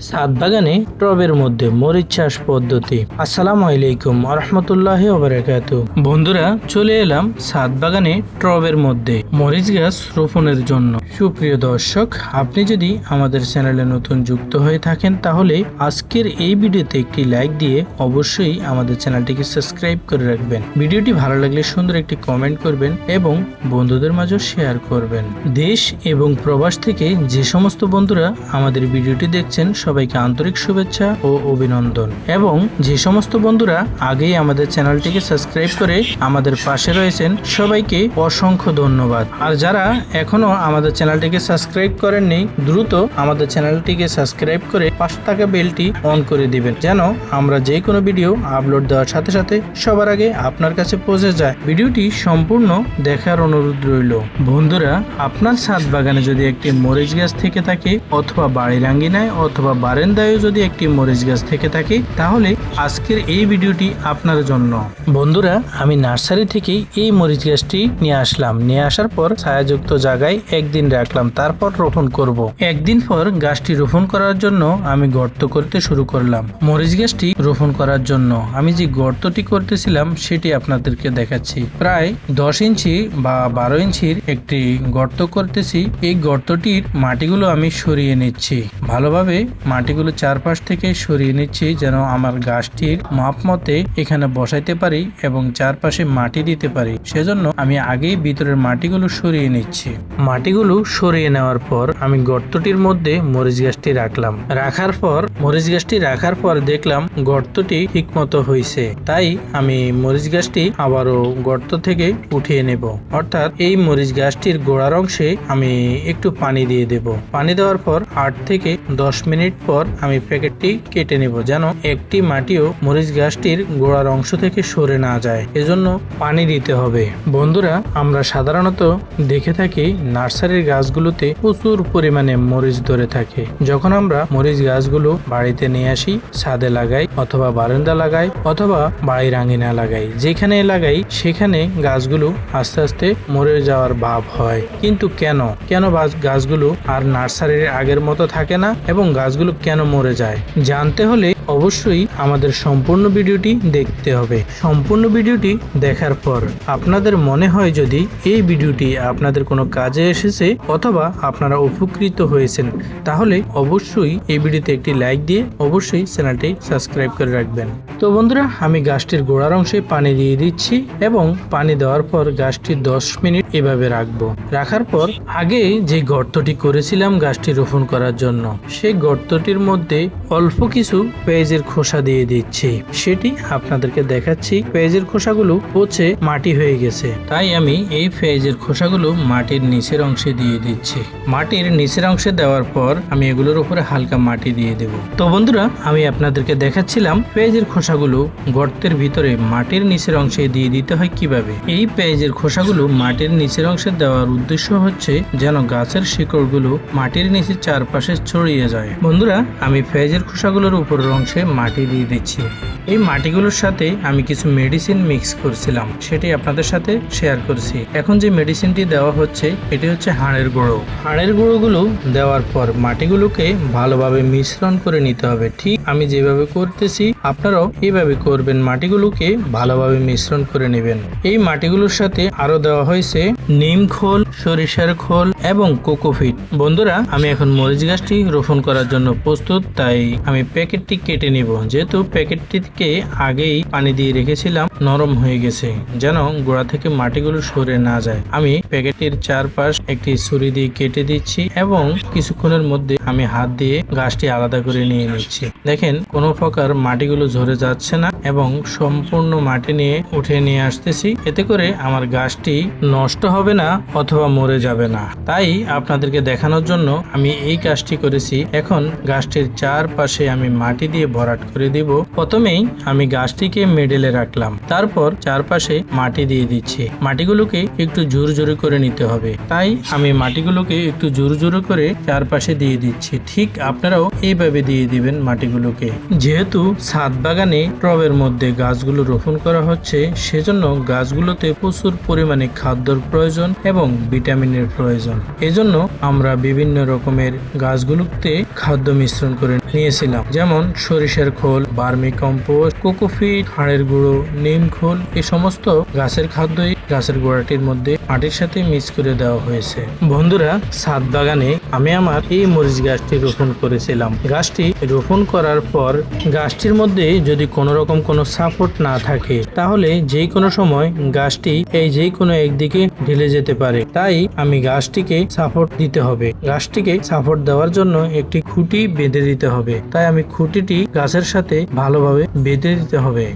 সাত বাগানে টবের মধ্যে মরিচ চাষ পদ্ধতি। আসসালামু আলাইকুম রহমতুল্লাহ ওবরাকাত বন্ধুরা, চলে এলাম সাত বাগানে টবের মধ্যে মরিচ গাছ রোপণের জন্য। সুপ্রিয় দর্শক, আপনি যদি আমাদের চ্যানেলে নতুন যুক্ত হয়ে থাকেন, তাহলে আজকের এই ভিডিওতে একটি লাইক দিয়ে অবশ্যই আমাদের চ্যানেলটিকে সাবস্ক্রাইব করে রাখবেন। ভিডিওটি ভালো লাগলে সুন্দর একটি কমেন্ট করবেন এবং বন্ধুদের মাঝে শেয়ার করবেন। দেশ এবং প্রবাস থেকে যে সমস্ত বন্ধুরা আমাদের ভিডিওটি দেখছেন সবাইকে আন্তরিক শুভেচ্ছা ও অভিনন্দন। এবং যে সমস্ত বন্ধুরা আগেই আমাদের চ্যানেলটিকে সাবস্ক্রাইব করে আমাদের পাশে রয়েছেন, সবাইকে অসংখ্য ধন্যবাদ। আর যারা এখনও আমাদের চ্যানেলটিকে সাবস্ক্রাইব করেননি, দ্রুত আমাদের চ্যানেলটিকে সাবস্ক্রাইব করে পাশে থাকা বেলটি অন করে দিবেন, যেন আমরা যে কোনো ভিডিও আপলোড দেওয়ার সাথে সাথে সবার আগে আপনার কাছে পৌঁছে যায়। ভিডিওটি সম্পূর্ণ দেখার অনুরোধ রইল। বন্ধুরা, আপনার ছাদ বাগানে যদি একটি মরিচ গাছ থেকে থাকে অথবা বাড়ির আঙ্গিনায় অথবা বারান্দায়ও যদি একটি মরিচ গাছ থেকে থাকে, তাহলে আজকের এই ভিডিওটি আপনার জন্য। বন্ধুরা, আমি নার্সারি থেকে এই মরিচ গাছটি নিয়ে আসলাম। নিয়ে আসার পর ছায়াযুক্ত জায়গায় একদিন রাখলাম, তারপর রোপণ করব। একদিন পর গাছটি রোপণ করার জন্য আমি গর্ত করতে শুরু করলাম। মরিচ গাছটি রোপণ করার জন্য আমি যে গর্তটি করতেছিলাম, সেটি আপনাদেরকে দেখাচ্ছি। প্রায় দশ ইঞ্চি বা বারো ইঞ্চির একটি গর্ত করতেছি। এই গর্তটির মাটিগুলো আমি সরিয়ে নিচ্ছি। ভালোভাবে মাটিগুলো চারপাশ থেকে সরিয়ে নিচ্ছি যেন আমার গাছটির মাপ মতে এখানে বসাইতে পারি এবং চারপাশে মাটি দিতে পারি। সেজন্য আমি আগেই ভিতরের মাটিগুলো সরিয়ে নিচ্ছি। মাটিগুলো সরিয়ে নেওয়ার পর আমি গর্তটির মধ্যে মরিচ গাছটি রাখলাম। রাখার পর, মরিচ গাছটি রাখার পর দেখলাম গর্তটি ঠিক মতো হয়েছে তাই আমি মরিচ গাছটি আবারও গর্ত থেকে উঠিয়ে নেব। অর্থাৎ এই মরিচ গাছটির গোড়ার অংশে আমি একটু পানি দিয়ে দেব। পানি দেওয়ার পর আট থেকে দশ মিনিট পর আমি প্যাকেটটি কেটে নেব যেন একটি মাটিও মরিচ গাছটির গোড়ার অংশ থেকে সরে না যায়। এজন্য পানি দিতে হবে। বন্ধুরা, আমরা সাধারণত দেখে থাকি নার্সারির গাছগুলোতে প্রচুর পরিমাণে মরিচ ধরে থাকে। যখন আমরা মরিচ গাছগুলো বাড়িতে নিয়ে আসি, ছাদে লাগাই অথবা বারান্দা লাগাই অথবা বাড়ির আঙিনা লাগাই, যেখানে লাগাই সেখানে গাছগুলো আস্তে আস্তে মরে যাওয়ার ভাব হয়। কিন্তু কেন? কেন গাছগুলো আর নার্সারির আগের মতো থাকে না এবং গাছগুলো কেন মরে যায়? জানতে হলে অবশ্যই আমাদের সম্পূর্ণ ভিডিওটি দেখতে হবে। সম্পূর্ণ ভিডিওটি দেখার পর আপনাদের মনে হয় যদি এই ভিডিওটি আপনাদের কোনো কাজে এসেছে অথবা আপনারা উপকৃত হয়েছেন, তাহলে অবশ্যই এই ভিডিওতে একটি লাইক দিয়ে অবশ্যই চ্যানেলটি সাবস্ক্রাইব করে রাখবেন। তো বন্ধুরা, আমি গাছটির গোড়ার অংশে পানি দিয়ে দিচ্ছি এবং পানি দেওয়ার পর গাছটি দশ মিনিট এভাবে রাখব। রাখার পর আগে যে গর্তটি করেছিলাম গাছটি রোপণ করার জন্য, সেই গর্তটির মধ্যে অল্প কিছু পেঁয়াজের খোসা দিয়ে দিচ্ছি। সেটি আপনাদেরকে দেখাচ্ছি। পেঁয়াজের খোসাগুলো পচে মাটি হয়ে গেছে। তাই আমি এই পেঁয়াজের খোসাগুলো মাটির নিচের অংশে দিয়ে দিচ্ছি। মাটির নিচের অংশে দেওয়ার পর আমি এগুলোর উপরে হালকা মাটি দিয়ে দেব। তো বন্ধুরা, আমি আপনাদেরকে দেখাচ্ছিলাম পেঁয়াজের খোসাগুলো গর্তের ভিতরে মাটির নিচের অংশে দিয়ে দিতে হয় কীভাবে। এই পেঁয়াজের খোসাগুলো মাটির নিচের অংশে দেওয়ার উদ্দেশ্য হচ্ছে যেন গাছের শিকড়গুলো মাটির নিচে চারপাশে ছড়িয়ে যায়। বন্ধুরা, আমি পেঁয়াজের খোসাগুলোর উপরের অংশে মাটি দিয়ে দিচ্ছি। এই মাটিগুলোর সাথে আমি কিছু মেডিসিন মিক্স করছিলাম সেটি আপনাদের সাথে শেয়ার করছি। এখন যে মেডিসিনটি দেওয়া হচ্ছে, এটি হচ্ছে হাড়ের গুঁড়ো। হাড়ের গুঁড়োগুলো দেওয়ার পর মাটিগুলোকে ভালোভাবে মিশ্রণ করে নিতে হবে। ঠিক আমি যেভাবে করতেছি, আপনারাও এইভাবে করবেন। মাটিগুলোকে ভালোভাবে মিশ্রণ করে নেবেন। এই মাটিগুলোর সাথে আরও দেওয়া হয়েছে নিম খোল, সরিষার খোল এবং কোকোফিট বন্ধুরা, আমি এখন মরিচ গাছটি রোপণ করার জন্য প্রস্তুত, তাই আমি প্যাকেটটি কেটে নিব। যেহেতু প্যাকেটটিকে আগেই পানি দিয়ে রেখেছিলাম, নরম হয়ে গেছে, যেন গোড়া থেকে মাটিগুলো সরে না যায়। আমি প্যাকেটটির চারপাশ একটি ছুরি দিয়ে কেটে দিচ্ছি এবং কিছুক্ষণের মধ্যে আমি হাত দিয়ে গাছটি আলাদা করে নিয়ে নিচ্ছি। দেখেন, কোনো প্রকার মাটিগুলো ঝরে যাচ্ছে না এবং সম্পূর্ণ মাটি নিয়ে উঠে নিয়ে আসতেছি। এতে করে আমার গাছটি নষ্ট হবে না অথবা মরে যাবে না। তাই আপনাদেরকে দেখানোর জন্য আমি এই কাজটি করেছি। এখন গাছটির চারপাশে আমি মাটি দিয়ে ভরাট করে দিব। প্রথমেই আমি গাছটিকে মেডেলে রাখলাম। তারপর চারপাশে মাটি দিয়ে দিচ্ছি। মাটিগুলোকে একটু জোর জোরে করে নিতে হবে। তাই আমি মাটিগুলোকে একটু জোরে করে চারপাশে দিয়ে দিচ্ছি। ঠিক আপনারাও এইভাবে দিয়ে দিবেন মাটিগুলোকে। যেহেতু ছাদ বাগানে টবের মধ্যে গাছগুলো রোপণ করা হচ্ছে, সেজন্য গাছগুলোতে প্রচুর পরিমাণে খাদ্যর প্রয়োজন এবং ভিটামিনের প্রয়োজন। এজন্য আমরা বিভিন্ন রকমের গাছগুলোতে খাদ্য মিশ্রণ করে নিয়েছিলাম। যেমন সরিষার খোল, বার্মি কম্পোস্ট, কোকোফিট, হাড়ের গুঁড়ো, নিম খোল এই সমস্ত গাছের খাদ্যই গাছের গোড়াটির মধ্যে মাটির সাথে মিক্স করে দেওয়া হয়েছে। বন্ধুরা ছাদ বাগানে আমি আমার এই মরিচ গাছটি রোপণ করেছিলাম। গাছটি রোপণ করার পর গাছটির মধ্যে যদি কোনো রকম কোনো সাপোর্ট না থাকে, তাহলে যে কোনো সময় গাছটি এই যে কোনো একদিকে ঢেলে যেতে পারে। তাই আমি গাছটিকে সাপোর্ট দিতে হবে। গাছটিকে সাপোর্ট দেওয়ার জন্য একটি খুঁটি বেঁধে দিতে হবে। তাই আমি খুঁটিটি গাছের সাথে ভালোভাবে বেঁধে দিতে হবে।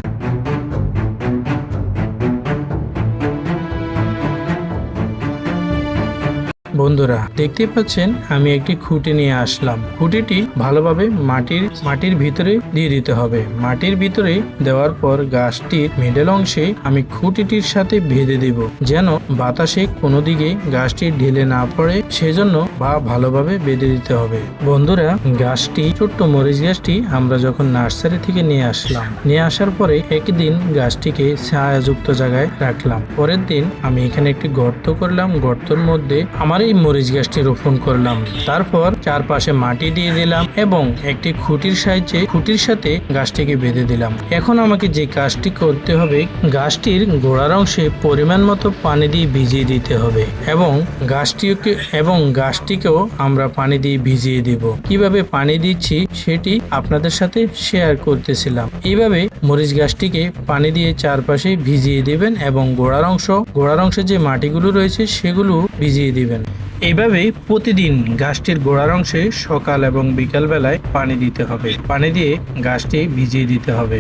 বন্ধুরা, দেখতে পাচ্ছেন, আমি একটি খুঁটি নিয়ে আসলাম। খুঁটিটি ভালোভাবে মাটির মাটির ভিতরে দিয়ে দিতে হবে। মাটির ভিতরে দেওয়ার পর গাছটির মিডল অংশে আমি খুঁটিটির সাথে বেঁধে দেব, যেন বাতাসে কোনো দিকে গাছটি ঢেলে না পড়ে। সেজন্য বা ভালোভাবে বেঁধে দিতে হবে। বন্ধুরা, গাছটি, ছোট্ট মরিচ গাছটি আমরা যখন নার্সারি থেকে নিয়ে আসলাম, নিয়ে আসার পরে একদিন গাছটিকে ছায়াযুক্ত জায়গায় রাখলাম। পরের দিন আমি এখানে একটি গর্ত করলাম। গর্তের মধ্যে আমার এই মরিচ গাছটি রোপণ করলাম। তারপর চারপাশে মাটি দিয়ে দিলাম এবং একটি খুঁটির সাহায্যে খুঁটির সাথে গাছটিকে বেঁধে দিলাম। এখন আমাকে যে কাজটি করতে হবে, গাছটির গোড়ার অংশে পরিমাণ মতো পানি দিয়ে ভিজিয়ে দিতে হবে এবং গাছটিকে এবং গাছটিকেও আমরা পানি দিয়ে ভিজিয়ে দিব। কীভাবে পানি দিচ্ছি সেটি আপনাদের সাথে শেয়ার করতেছিলাম। এইভাবে মরিচ গাছটিকে পানি দিয়ে চারপাশে ভিজিয়ে দিবেন এবং গোড়ার অংশ, গোড়ার অংশে যে মাটিগুলো রয়েছে সেগুলো ভিজিয়ে দিবেন। এইভাবে প্রতিদিন গাছটির গোড়ার অংশে সকাল এবং বিকালবেলায় পানি দিতে হবে। পানি দিয়ে গাছটি ভিজিয়ে দিতে হবে।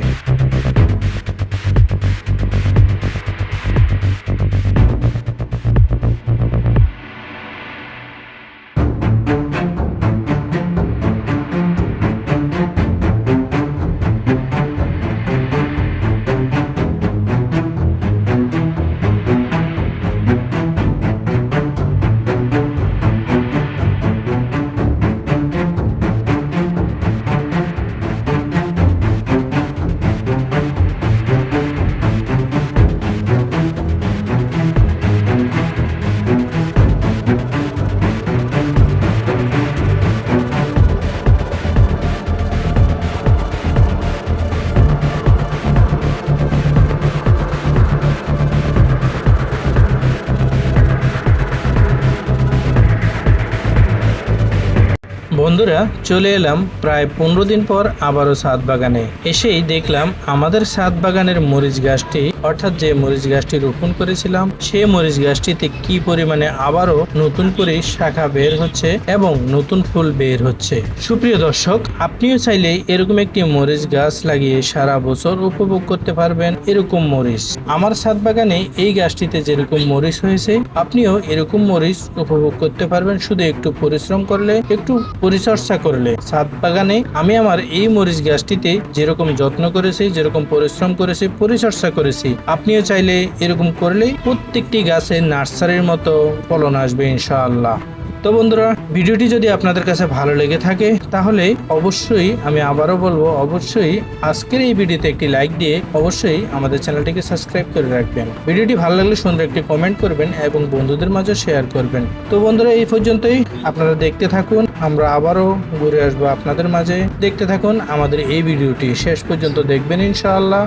বন্ধুরা, চলে এলাম প্রায় পনেরো দিন পর আবারও সাত বাগানে। এসেই দেখলাম আমাদের সাত বাগানের মরিচ গাছটি অর্থাৎ যে মরিচ গাছটি রোপণ করেছিলাম সেই মরিচ গাছটিতে কি পরিমাণে আবারও নতুন করে শাখা বের হচ্ছে এবং নতুন ফুল বের হচ্ছে? সুপ্রিয় দর্শক, আপনিও চাইলে এরকম একটি মরিচ গাছ লাগিয়ে সারা বছর উপভোগ করতে পারবেন এরকম মরিচ। আমার ছাদ বাগানে এই গাছটিতে যেরকম মরিচ হয়েছে, আপনিও এরকম মরিচ উপভোগ করতে পারবেন। শুধু একটু পরিশ্রম করলে, একটু পরিচর্যা করলে। ছাদ বাগানে আমি আমার এই মরিচ গাছটিতে যেরকম যত্ন করেছি, যেরকম পরিশ্রম করেছি, পরিচর্যা করেছি আপনিও চাইলে এরকম করলে প্রত্যেকটি গাছে নার্সারির মতো ফলন আসবে ইনশাআল্লাহ। তো বন্ধুরা, ভিডিওটি যদি আপনাদের কাছে ভালো লেগে থাকে, তাহলে অবশ্যই আমি আবারও বলব, অবশ্যই আজকের এই ভিডিওতে একটি লাইক দিয়ে অবশ্যই আমাদের চ্যানেলটিকে সাবস্ক্রাইব করে রাখবেন। ভিডিওটি ভালো লাগলে সুন্দর একটি কমেন্ট করবেন এবং বন্ধুদের মাঝে শেয়ার করবেন। তো বন্ধুরা, এই পর্যন্তই। আপনারা দেখতে থাকুন, আমরা আবারও ঘুরে আসব আপনাদের মাঝে। দেখতে থাকুন আমাদের এই ভিডিওটি। শেষ পর্যন্ত দেখবেন ইনশাআল্লাহ।